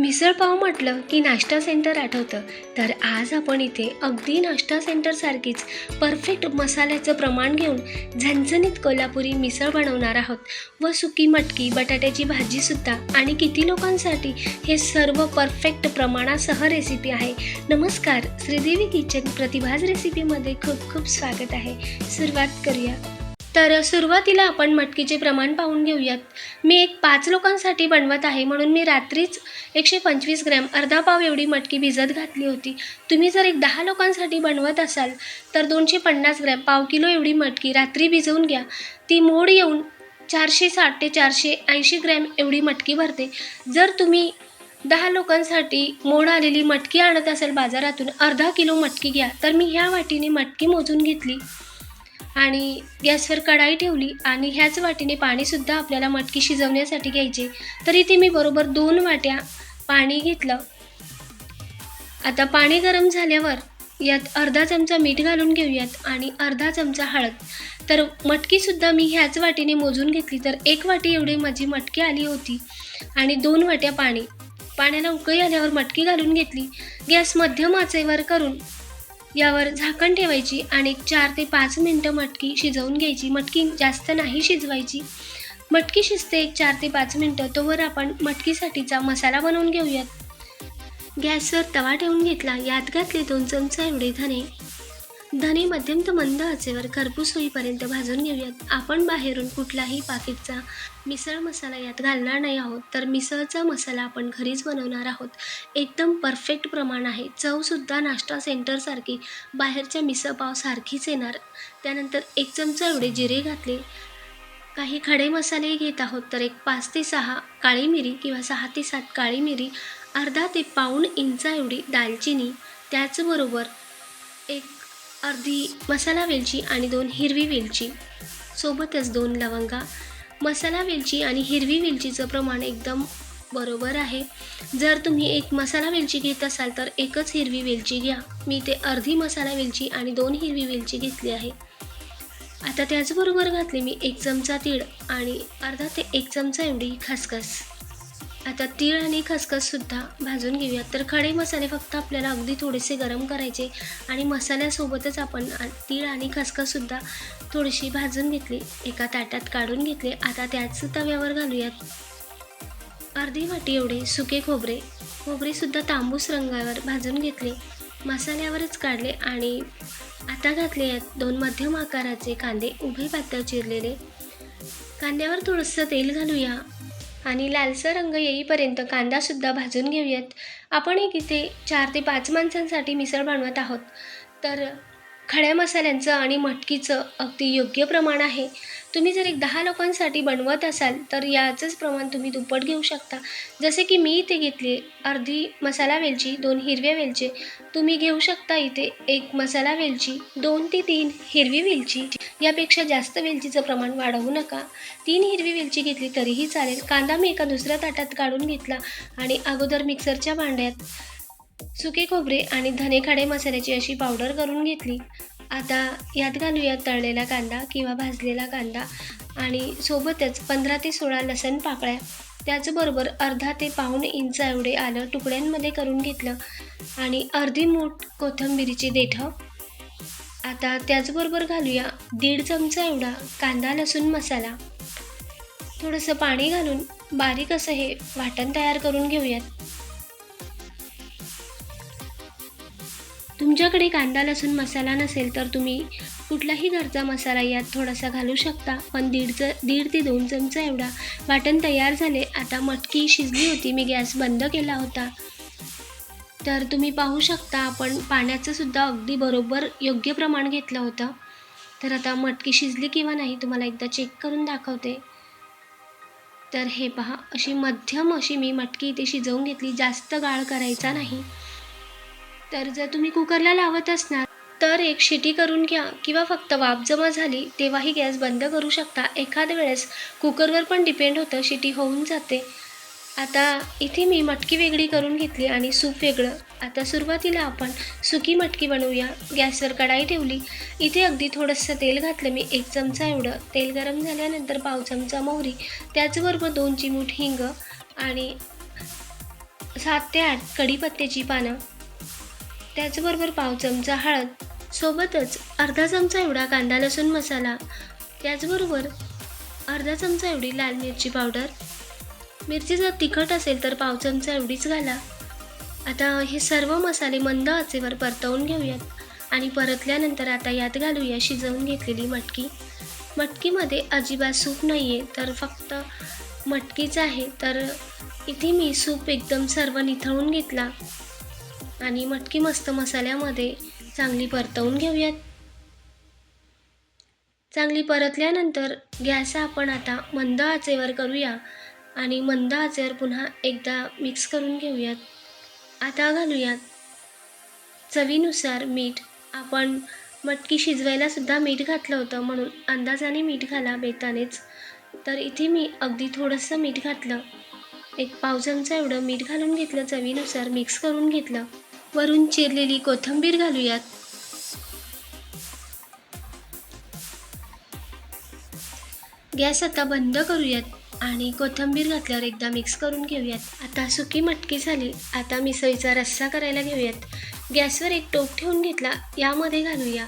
मिसळपाव म्हटलं की नाश्ता सेंटर आठवतं. तर आज आपण इथे अगदी नाश्ता सेंटरसारखीच परफेक्ट मसाल्याचं प्रमाण घेऊन झणझणीत कोल्हापुरी मिसळ बनवणार आहोत. व सुकी मटकी बटाट्याची भाजीसुद्धा आणि किती लोकांसाठी हे सर्व परफेक्ट प्रमाणासह रेसिपी आहे. नमस्कार श्रीदेवी किचन प्रतिभाज रेसिपीमध्ये खूप खूप स्वागत आहे. सुरुवात करूया. तर सुरुवातीला आपण मटकीचे प्रमाण पाहून घेऊयात. मी एक पाच लोकांसाठी बनवत आहे म्हणून मी रात्रीच एकशे पंचवीस ग्रॅम अर्धा पाव एवढी मटकी भिजत घातली होती. तुम्ही जर एक दहा लोकांसाठी बनवत असाल तर दोनशे पन्नास ग्रॅम पाव किलो एवढी मटकी रात्री भिजवून घ्या. ती मोड येऊन चारशे साठ ते चारशे ऐंशी ग्रॅम एवढी मटकी भरते. जर तुम्ही दहा लोकांसाठी मोड आलेली मटकी आणत असाल बाजारातून अर्धा किलो मटकी घ्या. तर मी ह्या वाटीने मटकी मोजून घेतली. आणि गॅसवर कढाई ठेवली आणि ह्याच वाटीने पाणीसुद्धा आपल्याला मटकी शिजवण्यासाठी घ्यायचे. तर इथे मी बरोबर दोन वाट्या पाणी घेतलं. आता पाणी गरम झाल्यावर यात अर्धा चमचा मीठ घालून घेऊयात आणि अर्धा चमचा हळद. तर मटकीसुद्धा मी ह्याच वाटीने मोजून घेतली तर एक वाटी एवढी माझी मटकी आली होती आणि दोन वाट्या पाणी. पाण्याला उकळी आल्यावर मटकी घालून घेतली. गॅस मध्यम आचेवर करून यावर झाकण ठेवायची आणि चार ते पाच मिनटं मटकी शिजवून घ्यायची. मटकी जास्त नाही शिजवायची. मटकी शिजते एक चार ते पाच मिनटं. तोवर आपण मटकीसाठीचा मसाला बनवून घेऊयात. गॅसवर तवा ठेवून घेतला. यात घातले दोन चमचा एवढे धने. धने मध्यम तर मंद आचेवर खरपूस होईपर्यंत भाजून घेऊयात. आपण बाहेरून कुठलाही पाकिटचा मिसळ मसाला यात घालणार नाही आहोत तर मिसळचा मसाला आपण घरीच बनवणार आहोत. एकदम परफेक्ट प्रमाण आहे. चवसुद्धा नाश्ता सेंटरसारखी बाहेरच्या मिसळपावसारखीच येणार. त्यानंतर एक चमचा एवढे जिरे घातले. काही खडे मसाले घेत आहोत तर एक पाच ते सहा काळी मिरी किंवा सहा ते सात काळी मिरी अर्धा ते पाऊण इंचा एवढी दालचिनी त्याचबरोबर एक अर्धी मसाला वेलची आणि दोन हिरवी वेलची. सोबतच दोन लवंगा. मसाला वेलची आणि हिरवी वेलचीचं प्रमाण एकदम बरोबर आहे. जर तुम्ही एक मसाला वेलची घेत असाल तर एकच हिरवी वेलची घ्या. मी ते अर्धी मसाला वेलची आणि दोन हिरवी वेलची घेतली आहे. आता त्याचबरोबर घातले मी एक चमचा तीळ आणि अर्धा ते एक चमचा एवढी खसखस. आता तीळ आणि खसखससुद्धा भाजून घेऊयात. तर खडे मसाले फक्त आपल्याला अगदी थोडेसे गरम करायचे आणि मसाल्यासोबतच आपण तीळ आणि खसखससुद्धा थोडीशी भाजून घेतली. एका ताटात काढून घेतले. आता त्याच तव्यावर घालूयात. अर्धी वाटी एवढे सुके खोबरे. खोबरेसुद्धा तांबूस रंगावर भाजून घेतले. मसाल्यावरच काढले आणि आता घातले यात दोन मध्यम आकाराचे कांदे. उभे पातळ चिरलेले. कांद्यावर थोडंसं तेल घालूया. आणि लालसर रंग येईपर्यंत कांदासुद्धा भाजून घेऊयात. आपण एक इथे चार ते पाच माणसांसाठी मिसळ बनवत आहोत. तर खड्या मसाल्यांचं आणि मटकीचं अगदी योग्य प्रमाण आहे. तुम्ही जर एक दहा लोकांसाठी बनवत असाल तर याचंच प्रमाण तुम्ही दुप्पट घेऊ शकता. जसे की मी इथे घेतली अर्धी मसाला वेलची दोन हिरव्या वेलचे. तुम्ही घेऊ शकता इथे एक मसाला वेलची दोन ते तीन हिरवी वेलची. यापेक्षा जास्त वेलचीचं प्रमाण वाढवू नका. तीन हिरवी वेलची घेतली तरीही चालेल. कांदा मी एका दुसऱ्या ताटात काढून घेतला आणि अगोदर मिक्सरच्या भांड्यात सुके खोबरे आणि धने खडे मसाल्याची अशी पावडर करून घेतली. आता यात घालूया तळलेला कांदा किंवा भाजलेला कांदा आणि सोबतच पंधरा ते सोळा लसण पाकळ्या. त्याचबरोबर अर्धा ते पाऊण इंच एवढे आलं तुकड्यांमध्ये करून घेतलं आणि अर्धी मूठ कोथिंबिरीचे देठं. आता त्याचबरोबर घालूया दीड चमचा एवढा कांदा लसूण मसाला. थोडंसं पाणी घालून बारीक असं हे वाटण तयार करून घेऊयात. तुमच्याकडे कांदा लसूण मसाला नसेल तर तुम्ही कुठलाही घरचा मसाला यात थोडासा घालू शकता. पण दीडचं दीड ते दोन चमचा एवढा वाटण तयार झाले. आता मटकी शिजली होती. मी गॅस बंद केला होता. तर तुम्ही पाहू शकता आपण पाण्याचं सुद्धा अगदी बरोबर योग्य प्रमाण घेतलं होतं. तर आता मटकी शिजली किंवा नाही तुम्हाला एकदा चेक करून दाखवते. तर हे पहा अशी मध्यम अशी मी मटकी इथे शिजवून घेतली. जास्त गाळ करायचा नाही. तर जर तुम्ही कुकरला लावत असणार तर एक शिटी करून घ्या किंवा फक्त वाफ जमा झाली तेव्हाही गॅस बंद करू शकता. एखाद वेळेस कुकरवर पण डिपेंड होतं शिटी होऊन जाते. आता इथे मी मटकी वेगळी करून घेतली आणि सूप वेगळं. आता सुरुवातीला आपण सुकी मटकी बनवूया. गॅसवर कढाई ठेवली. इथे अगदी थोडंसं तेल घातलं मी. एक चमचा एवढं. तेल गरम झाल्यानंतर पाव चमचा मोहरी. त्याचबरोबर दोन चिमूट हिंग आणि सात ते आठ कढीपत्त्याची पानं. त्याचबरोबर पाव चमचा हळद सोबतच अर्धा चमचा एवढा कांदा लसूण मसाला त्याचबरोबर अर्धा चमचा एवढी लाल मिरची पावडर. मिरची जर तिखट असेल तर पाव चमचा एवढीच घाला. आता हे सर्व मसाले मंद आचेवर परतवून घेऊयात आणि परतल्यानंतर आता यात घालूया शिजवून घेतलेली मटकी. मटकीमध्ये अजिबात सूप नाही आहे तर फक्त मटकीच आहे. तर इथे मी सूप एकदम सर्व निथळून घेतला. आणि मटकी मस्त मसाल्यामध्ये चांगली परतवून घेऊयात. चांगली परतल्यानंतर गॅस आपण आता मंद आचेवर करूया आणि मंद आचेवर पुन्हा एकदा मिक्स करून घेऊयात. आता घालूयात. चवीनुसार मीठ. आपण मटकी शिजवायलासुद्धा मीठ घातलं होतं म्हणून अंदाजाने मीठ घाला बेतानेच. तर इथे मी अगदी थोडंसं मीठ घातलं. एक पाव चमचा एवढं मीठ घालून घेतलं चवीनुसार मिक्स करून घेतलं. वरून चिरलेली कोथिंबीर घालूयात. गॅस आता बंद करूयात आणि कोथिंबीर घातल्यावर एकदा मिक्स करून घेऊयात. आता सुकी मटकी झाली. आता मिसळीचा रस्सा करायला घेऊयात. गॅसवर एक टोप ठेवून घेतला. यामध्ये घालूया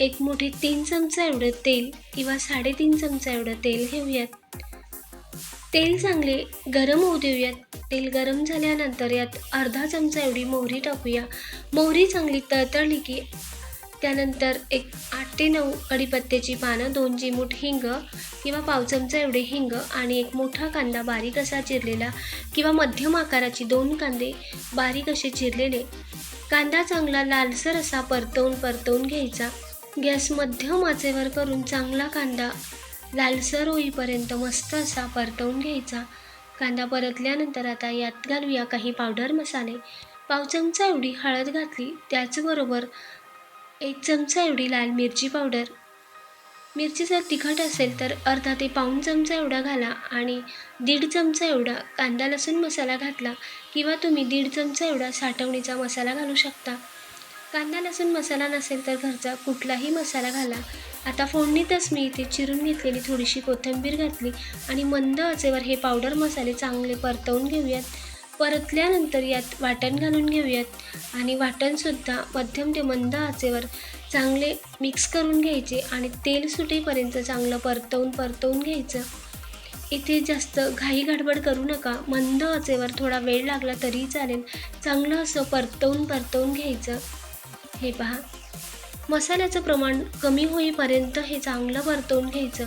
एक मोठे तीन चमचा एवढं तेल किंवा साडेतीन चमचा एवढं तेल घेऊयात. तेल चांगले गरम होऊ देऊयात. तेल गरम झाल्यानंतर यात अर्धा चमचा एवढी मोहरी टाकूया. मोहरी चांगली तळतळली की त्यानंतर एक आठ ते नऊ कढीपत्त्याची पानं दोन चिमूट हिंग किंवा पाव चमचा एवढे हिंग आणि एक मोठा कांदा बारीक असा चिरलेला किंवा मध्यम आकाराची दोन कांदे बारीक असे चिरलेले. कांदा चांगला लालसर असा परतवून परतवून घ्यायचा. गॅस मध्यम आचेवर करून चांगला कांदा लालसर होईपर्यंत मस्त असा परतवून घ्यायचा. कांदा परतल्यानंतर आता यात घालूया काही पावडर मसाले. पाव चमचा एवढी हळद घातली त्याचबरोबर एक चमचा एवढी लाल मिरची पावडर मिरची जर तिखट असेल तर अर्धा ते पाऊण चमचा एवढा घाला आणि दीड चमचा एवढा कांदा लसूण मसाला घातला किंवा तुम्ही दीड चमचा एवढा साठवणीचा मसाला घालू शकता. कांदा लसूण मसाला नसेल तर घरचा कुठलाही मसाला घाला. आता फोडणीतच मी इथे चिरून घेतलेली थोडीशी कोथिंबीर घातली आणि मंद आचेवर हे पावडर मसाले चांगले परतवून घेऊयात. परतल्यानंतर यात वाटण घालून घेऊयात आणि वाटणसुद्धा मध्यम ते मंद आचेवर चांगले मिक्स करून घ्यायचे आणि तेल सुटेपर्यंत चांगलं परतवून परतवून घ्यायचं. इथे जास्त घाई गडबड करू नका. मंद आचेवर थोडा वेळ लागला तरी चालेल. चांगलं असं परतवून परतवून घ्यायचं. हे पहा. मसाल्याचं प्रमाण कमी होईपर्यंत हे चांगलं परतवून घ्यायचं.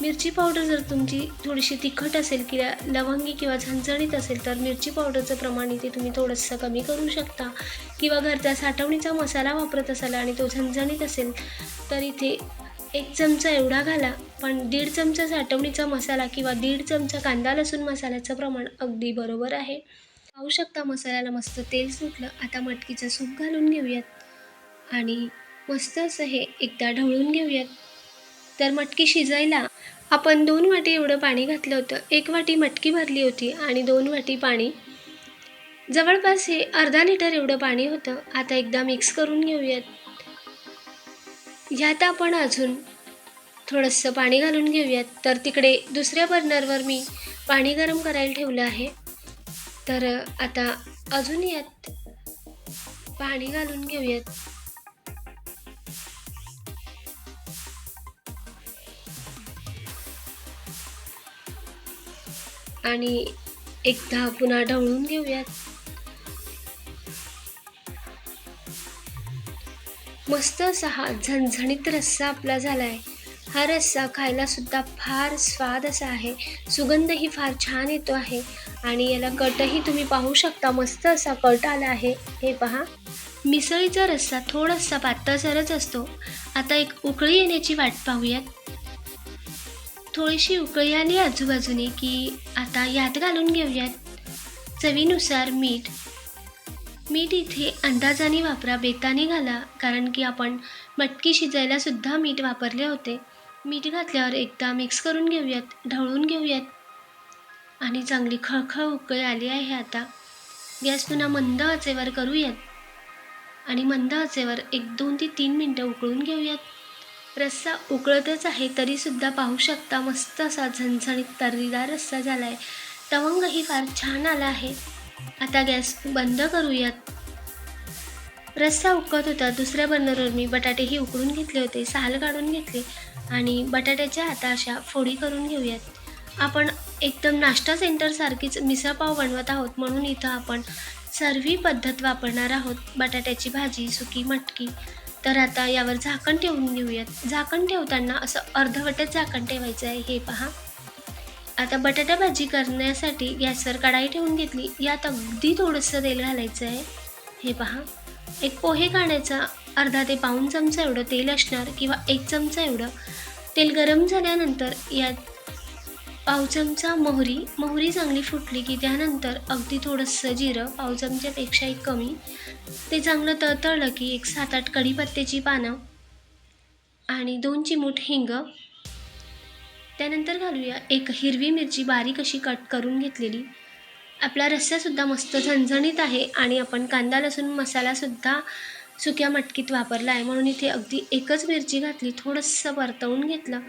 मिरची पावडर जर तुमची थोडीशी तिखट असेल किंवा लवंगी किंवा झणझणीत असेल तर मिरची पावडरचं प्रमाण इथे तुम्ही थोडंसं कमी करू शकता. किंवा घरचा साठवणीचा मसाला वापरत असाल आणि तो झणझणीत असेल तर इथे एक चमचा एवढा घाला. पण दीड चमचा साठवणीचा मसाला किंवा दीड चमचा कांदा लसूण मसाल्याचं प्रमाण अगदी बरोबर आहे. पाहू शकता मसाल्याला मस्त तेल सुटलं आता मटकीचं सूप घालून घेऊयात. आणि मस्त असं हे एकदा ढवळून घेऊयात. तर मटकी शिजायला आपण दोन वाटी एवढं पाणी घातलं होतं. एक वाटी मटकी भरली होती आणि दोन वाटी पाणी. जवळपास हे अर्धा लिटर एवढं पाणी होतं. आता एकदा मिक्स करून घेऊयात. यात आपण अजून थोडंसं पाणी घालून घेऊयात. तर तिकडे दुसऱ्या बर्नरवर मी पाणी गरम करायला ठेवलं आहे. तर आता अजून यात पाणी घालून घेऊयात. आणि एकदा पुन्हा ढवळून घेऊयात. मस्त असा हा झणझणीत रस्सा आपला झाला आहे हा रस्सा खायला सुद्धा फार स्वाद असा आहे. सुगंधही फार छान येतो आहे. आणि याला कटही तुम्ही पाहू शकता. मस्त असा कट आला आहे. हे पहा. मिसळीचा रस्सा थोडासा पातळसरच असतो. आता एक उकळी येण्याची वाट पाहूयात. थोडीशी उकळी आली आजूबाजूने की आता यात घालून घेऊयात. चवीनुसार मीठ. मीठ इथे अंदाजाने वापरा बेताने घाला कारण की आपण मटकी शिजायला सुद्धा मीठ वापरले होते. मीठ घातल्यावर एकदा मिक्स करून घेऊयात ढवळून घेऊयात. आणि चांगली खळखळ उकळी आली आहे आता. गॅस पुन्हा मंद आचेवर करूयात. आणि मंद आचेवर एक दोन ते तीन मिनटं उकळून घेऊयात. रस्सा उकळतच आहे तरीसुद्धा पाहू शकता मस्त असा झणझणीत तर्रीदार रस्सा झाला आहे तवंगही फार छान आला आहे. आता गॅस बंद करूयात. रस्सा उकळत होता दुसऱ्या बर्नरवर मी बटाटेही उकळून घेतले होते साल काढून घेतले. आणि बटाट्याच्या आता अशा फोडी करून घेऊयात. आपण एकदम नाश्ता सेंटरसारखीच मिसळपाव बनवत आहोत. म्हणून इथं आपण सर्वी पद्धत वापरणार आहोत. बटाट्याची भाजी सुकी मटकी. तर आता यावर झाकण ठेवून घेऊयात. झाकण ठेवताना असं अर्धवटच झाकण ठेवायचं आहे. हे पहा. आता बटाटा भाजी करण्यासाठी गॅसवर कढाई ठेवून घेतली. यात अगदी थोडंसं तेल घालायचं आहे. हे पहा. एक पोहे खाण्याचा अर्धा ते पाऊण चमचा एवढं तेल असणार किंवा एक चमचा एवढं. तेल गरम झाल्यानंतर यात पाव चमचा मोहरी मोहरी चांगली फुटली की त्यानंतर अगदी थोडंसं जिरं पाव चमच्यापेक्षाही कमी. ते चांगलं तळतळलं की एक सात आठ कढीपत्त्याची पानं आणि दोन चिमूट हिंग. त्यानंतर घालूया एक हिरवी मिरची बारीक अशी कट करून घेतलेली. आपला रस्सासुद्धा मस्त झणझणीत आहे आणि आपण कांदा लसूण मसालासुद्धा सुक्या मटकीत वापरला आहे. म्हणून इथे अगदी एकच मिरची घातली थोडंसं परतवून घेतलं.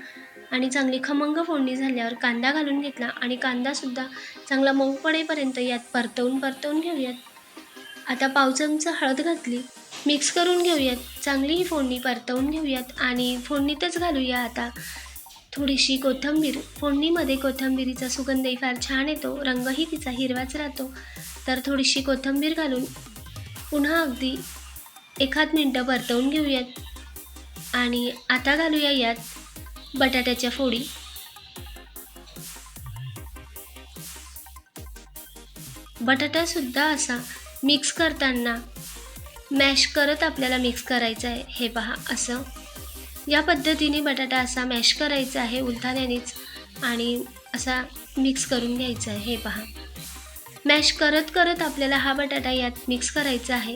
आणि चांगली खमंग फोडणी झाल्यावर कांदा घालून घेतला आणि कांदासुद्धा चांगला मऊ पडेपर्यंत यात परतवून परतवून घेऊयात. आता पाव चमचा हळद घातली मिक्स करून घेऊयात. चांगली ही फोडणी परतवून घेऊयात आणि फोडणीतच घालूया आता. थोडीशी कोथिंबीर फोडणीमध्ये कोथिंबिरीचा सुगंधही फार छान येतो रंगही तिचा हिरवाच राहतो. तर थोडीशी कोथिंबीर घालून पुन्हा अगदी एखाद मिनटं परतवून घेऊयात. आणि आता घालूया यात बटाट्याच्या फोडी. बटाटासुद्धा असा मिक्स करताना मॅश करत आपल्याला मिक्स करायचं आहे. हे पहा असं. या पद्धतीने बटाटा असा मॅश करायचा आहे उलथाण्यानेच आणि असा मिक्स करून घ्यायचा आहे. हे पहा. मॅश करत करत आपल्याला हा बटाटा यात मिक्स करायचा आहे.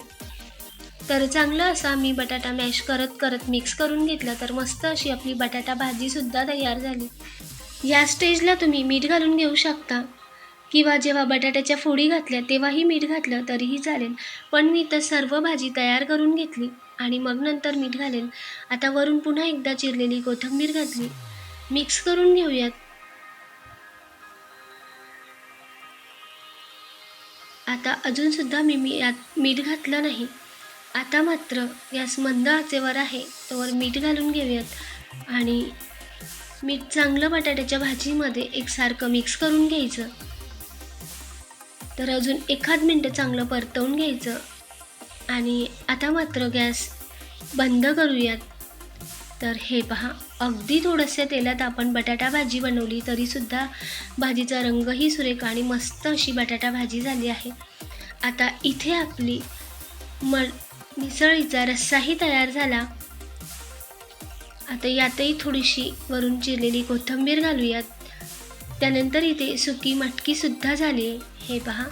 तर चांगला असा मी बटाटा मॅश करत करत मिक्स करून घेतला तर मस्त अशी आपली बटाटा भाजीसुद्धा तयार झाली. या स्टेजला तुम्ही मीठ घालून घेऊ शकता. किंवा जेव्हा बटाट्याच्या फोडी घातल्या तेव्हाही मीठ घातलं तरीही चालेल. पण मी तर सर्व भाजी तयार करून घेतली आणि मग नंतर मीठ घालेन आता वरून पुन्हा एकदा चिरलेली कोथिंबीर घातली. मिक्स करून घेऊयात. आता अजूनसुद्धा मी मी यात मीठ घातलं नाही. आता मात्र गॅस मंद आचेवर आहे. तोवर मीठ घालून घेऊयात. आणि मीठ चांगलं बटाट्याच्या भाजीमध्ये एकसारखं मिक्स करून घ्यायचं. तर अजून एखाद मिनटं चांगलं परतवून घ्यायचं. आणि आता मात्र गॅस बंद करूयात. तर हे पहा अगदी थोडंसं तेलात आपण बटाटा भाजी बनवली तरीसुद्धा भाजीचा रंगही सुरेख आणि मस्त अशी बटाटा भाजी झाली आहे. आता इथे आपली म मिसळीचा रस्साही तयार झाला. आता यातही थोडीशी वरून चिरलेली कोथिंबीर घालूयात. त्यानंतर इथे सुकी मटकीसुद्धा झाली आहे. हे पहा.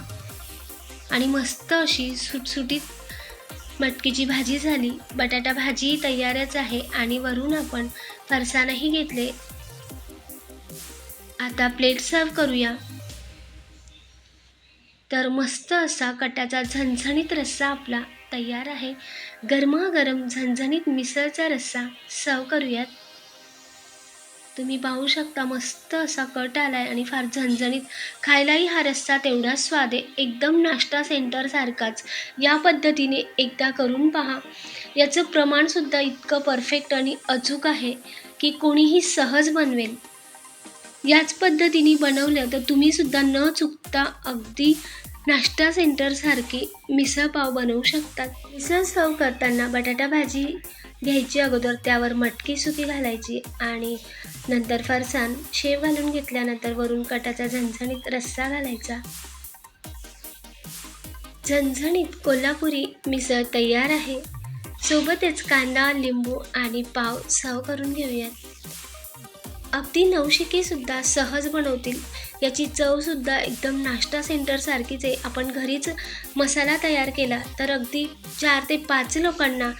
आणि मस्त अशी सुटसुटीत मटकीची भाजी झाली. बटाटा भाजी तयारच आहे आणि वरून आपण फरसाणही घेतले. आता प्लेट सर्व करूया. तर मस्त असा कटाचा झणझणीत रस्सा आपला तयार आहे. गरमागरम झणझणीत मिसळचा रस्सा सर्व करूयात. तुम्ही पाहू शकता मस्त असा कट आलाय आणि फार झणझणीत. खायलाही हा रस्सा तेवढाच स्वाद आहे. एकदम नाश्ता सेंटरसारखाच या पद्धतीने एकदा करून पहा. याचं प्रमाणसुद्धा इतकं परफेक्ट आणि अचूक आहे की कोणीही सहज बनवेल. याच पद्धतीने बनवलं तर तुम्हीसुद्धा न चुकता अगदी नाश्ता सेंटरसारखी मिसळपाव बनवू शकतात. मिसळ सर्व करताना बटाटा भाजी घ्यायची अगोदर त्यावर मटकी सुकी घालायची आणि नंतर फरसाण शेव घालून घेतल्यानंतर वरून कटाचा झणझणीत रस्सा घालायचा. झणझणीत कोल्हापुरी मिसळ तयार आहे. सोबतच कांदा लिंबू आणि पाव सर्व करून घेऊयात. अगदी नवशिकेसुद्धा सहज बनवतील. याची चवसुद्धा एकदम नाश्ता सेंटरसारखीच आहे. आपण घरीच मसाला तयार केला तर अगदी चार ते पाच लोकांना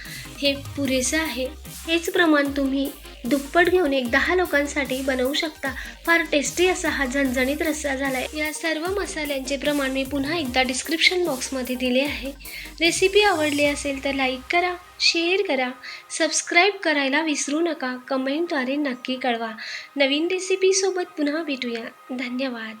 हे पुरेसं आहे. हेच प्रमाण तुम्ही दुप्पट घेऊन एक दहा लोकांसाठी बनवू शकता. फार टेस्टी असा हा झणझणीत रस्सा झाला आहे या सर्व मसाल्यांचे प्रमाण मी पुन्हा एकदा डिस्क्रिप्शन बॉक्समध्ये दिले आहे. रेसिपी आवडली असेल तर लाईक करा शेअर करा सबस्क्राईब करायला विसरू नका. कमेंटद्वारे नक्की कळवा. नवीन रेसिपीसोबत पुन्हा भेटूया. धन्यवाद.